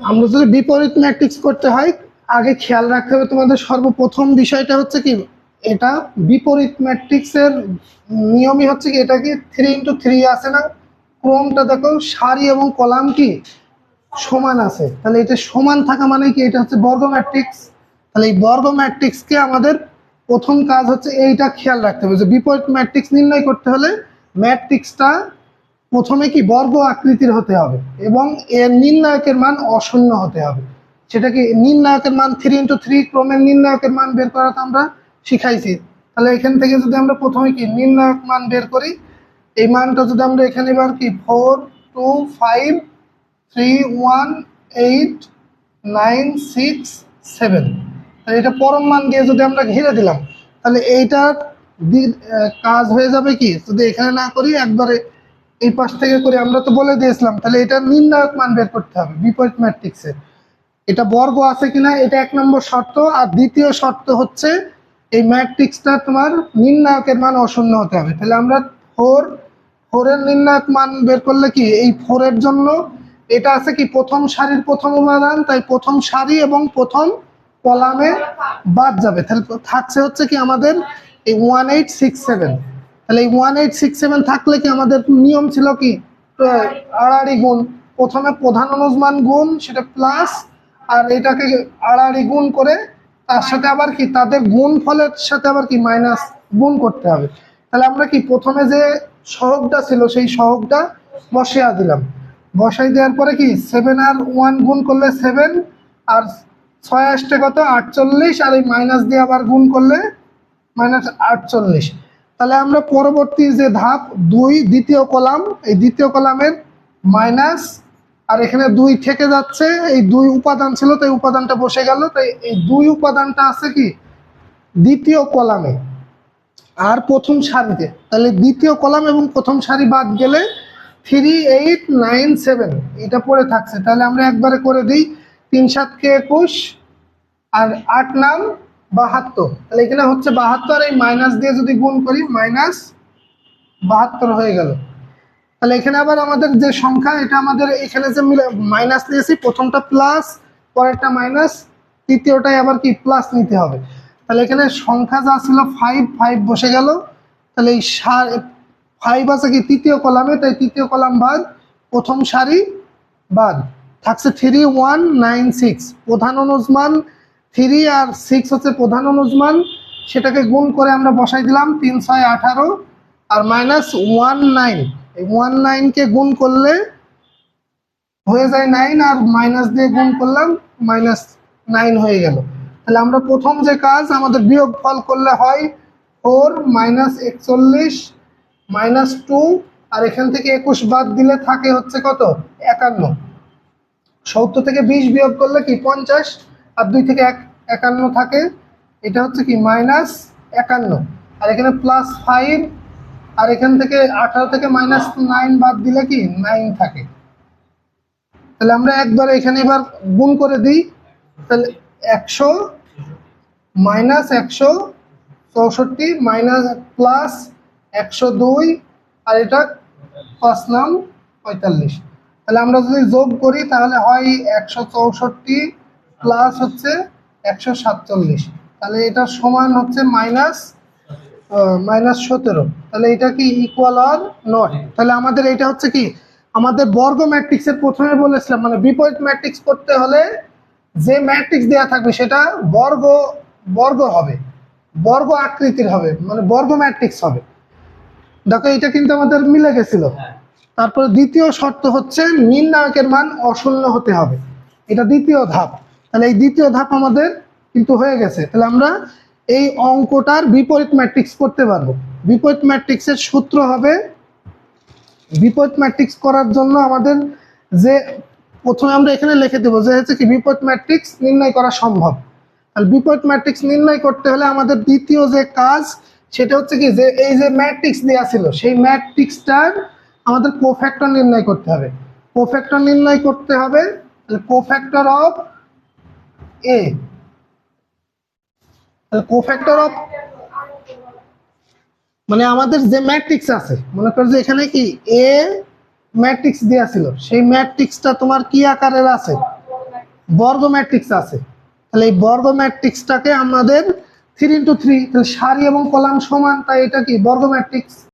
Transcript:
আমরা যদি বিপরীত ম্যাট্রিক্স করতে হয়, আগে খেয়াল রাখতে হবে তোমাদের সর্বপ্রথম বিষয়টা হচ্ছে কি, এটা বিপরীত ম্যাট্রিক্সের নিয়মই হচ্ছে কি এটা কি থ্রি ইন্টু থ্রি আছে না? ক্রমটা দেখো, সারি এবং কলাম কি? সমান আছে। তাহলে এটা সমান থাকা মানে কি, এটা হচ্ছে বর্গ ম্যাট্রিক্স। তাহলে এই বর্গ ম্যাট্রিক্সকে আমাদের প্রথম কাজ হচ্ছে এইটা খেয়াল রাখতে হবে যে বিপরীত ম্যাট্রিক্স নির্ণয় করতে হলে ম্যাট্রিক্সটা প্রথমে কি বর্গ আকৃতির হতে হবে এবং এর নির্ণায়কের মান অশূন্য হতে হবে। সেটা কি নির্ণায়কের মান থ্রি ইন্টু থ্রি ক্রমের নির্ণায়কের মান বের করা তো আমরা শিখাইছি। তাহলে এখান থেকে যদি আমরা প্রথমে কি নির্ণায়ক মান বের করি, এই মানটা যদি আমরা এখানে এবার কি four two five three one eight nine six seven তাহলে এটা পরম মান দিয়ে যদি আমরা ঘিরে দিলাম, তাহলে এইটার কাজ হয়ে যাবে কি? যদি এখানে না করি, একবারে এই পাশ থেকে করে আমরা তো বলে দিয়েছিলাম, তাহলে এটা নির্ণায়ক মান বের করতে হবে, বিপরীত ম্যাট্রিক্সে এটা বর্গ আছে কিনা, এটা এক নম্বর শর্ত, আর দ্বিতীয় শর্ত হচ্ছে এই ম্যাট্রিক্সটা তোমার নির্ণায়কের মান অশূন্য হতে হবে। তাহলে আমরা ফোর ফোরের নির্ণায়ক মান বের করলে কি, এই ফোরের জন্য এটা আছে কি, প্রথম সারির প্রথম উপাদান, তাই প্রথম সারি এবং প্রথম কলামে বাদ যাবে। তাহলে থাকছে হচ্ছে কি আমাদের এই ওয়ান এইট সিক্স সেভেন তাহলে এই ওয়ান এইট সিক্স সেভেন থাকলে কি আমাদের নিয়ম ছিল কি? আড়াআড়ি গুণ। প্রথমে প্রধান অনুমান গুণ, সেটা প্লাস আর এটাকে আড়াআড়ি গুণ করে তার সাথে আবার কি? তাদের গুণ ফলের সাথে আবার কি? মাইনাস গুণ করতে হবে। তাহলে আমরা কি প্রথমে যে সহগটা ছিল, সেই সহগটা বসিয়ে দিলাম। বসাই দেওয়ার পরে কি? সেভেন আর ওয়ান গুণ করলে সেভেন আর ছয় আসতে কত? আটচল্লিশ, আর এই মাইনাস দিয়ে আবার গুণ করলে মাইনাস আটচল্লিশ। তাহলে আমরা পরবর্তী যে ধাপ, দুই, দ্বিতীয় কলাম, এই দ্বিতীয় কলামের মাইনাস আর এখানে দুই থেকে যাচ্ছে, এই দুই উপাদান ছিল, তাই উপাদানটা বসে গেল, তাই এই দুই উপাদানটা আছে কি? দ্বিতীয় কলামে। আর প্রথম সারিতে, তাহলে দ্বিতীয় কলাম এবং প্রথম সারি বাদ গেলে থ্রি এইট নাইন সেভেন এটা পড়ে থাকছে। তাহলে আমরা একবারে করে দিই, তিন সাতকে একুশ, আর আট নাম বাহাত্তর। তাহলে এখানে হচ্ছে বাহাত্তর, এই মাইনাস দিয়ে যদি গুণ করি মাইনাস বাহাত্তর হয়ে গেল। তাহলে এখানে আবার আমাদের যে সংখ্যা, এটা আমাদের এখানে যে মাইনাস নিয়েছি, প্রথমটা প্লাস পরেরটা মাইনাস তৃতীয়টাই আবার কি প্লাস নিতে হবে। তাহলে এখানে সংখ্যা যা ছিল ফাইভ ফাইভ বসে গেল। তাহলে এই সার ফাইভ আছে কি তৃতীয় কলামে, তাই তৃতীয় কলাম বাদ, প্রথম সারি বাদ। থাকছে থ্রি ওয়ান নাইন সিক্স প্রধান অনুজমান থ্রি আর সিক্স হচ্ছে প্রধান অনুজমান। সেটাকে গুণ করে আমরা বসাই দিলাম তিন ছয় আঠারো আর মাইনাস ওয়ান নাইন। এই ওয়ান নাইনকে গুণ করলে হয়ে যায় নাইন আর মাইনাস দিয়ে গুণ করলাম, মাইনাস নাইন হয়ে গেল। তাহলে আমরা প্রথম যে কাজ, আমাদের বিয়োগ ফল করলে হয় ফোর মাইনাস একচল্লিশ মাইনাস টু, আর এখান থেকে একুশ বাদ দিলে থাকে হচ্ছে কত? একান্ন। সত্তর থেকে বিশ বিয়োগ করলে কি? পঞ্চাশ। আর দুই থেকে এক, একান্ন থাকে, এটা হচ্ছে কি, মাইনাস একান্ন। আর এখানে প্লাস ফাইভ আর এখান থেকে আঠারো থেকে মাইনাস নাইন বাদ দিলে কি নাইন থাকে। তাহলে আমরা একবার এখানে এবার গুণ করে দিই, তাহলে একশো মাইনাস একশো চৌষট্টি মাইনাস প্লাস একশো দুই, আর এটা পাঁচ নাম পঁয়তাল্লিশ। তাহলে আমরা যদি যোগ করি, তাহলে হয় একশো চৌষট্টি প্লাস হচ্ছে একশো সাতচল্লিশ। তাহলে এটা সমান হচ্ছে মাইনাস মাইনাস সতেরো। তাহলে এটা কি ইকুয়াল আর নট তাহলে আমাদের এটা হচ্ছে কি আমাদের বর্গ ম্যাট্রিক্সের প্রথমে বলেছিলাম মানে বিপরীত ম্যাট্রিক্স করতে হলে যে ম্যাট্রিক্স দেওয়া থাকবে সেটা বর্গ বর্গ হবে। বর্গ আকৃতির হবে মানে বর্গ ম্যাট্রিক্স হবে। দেখো এটা কিন্তু আমাদের মিলে গেছিল। তারপরে দ্বিতীয় শর্ত হচ্ছে নির্ণায়কের মান অশূন্য হতে হবে। এটা দ্বিতীয় ধাপ। তাহলে এই দ্বিতীয় ধাপ আমাদের কিন্তু হয়ে গেছে। তাহলে আমরা এই অঙ্কটার বিপরীত ম্যাট্রিক্স করতে পারব। বিপরীত ম্যাট্রিক্সের সূত্র হবে, বিপরীত ম্যাট্রিক্স করার জন্য আমাদের যে প্রথমে আমরা এখানে লিখে দেবো যে হচ্ছে কি বিপরীত ম্যাট্রিক্স নির্ণয় করা সম্ভব। তাহলে বিপরীত ম্যাট্রিক্স নির্ণয় করতে হলে আমাদের দ্বিতীয় যে কাজ, সেটা হচ্ছে কি যে এই যে ম্যাট্রিক্স দেওয়া ছিল, সেই ম্যাট্রিক্সটার আমাদের কোফ্যাক্টর নির্ণয় করতে হবে। কোফ্যাক্টর নির্ণয় করতে হবে cofactor of A cofactor of মানে আমাদের যে ম্যাট্রিক্স আছে, মনে করো যে এখানে কি এ ম্যাট্রিক্স দেওয়া ছিল, সেই ম্যাট্রিক্সটা তোমার কি আকারের আছে? বর্গ ম্যাট্রিক্স আছে। তাহলে এই বর্গ ম্যাট্রিক্সটাকে আমাদের থ্রি ইন্টু থ্রি তাহলে সারি এবং কলাম সমান, তাই এটা কি? বর্গ ম্যাট্রিক্স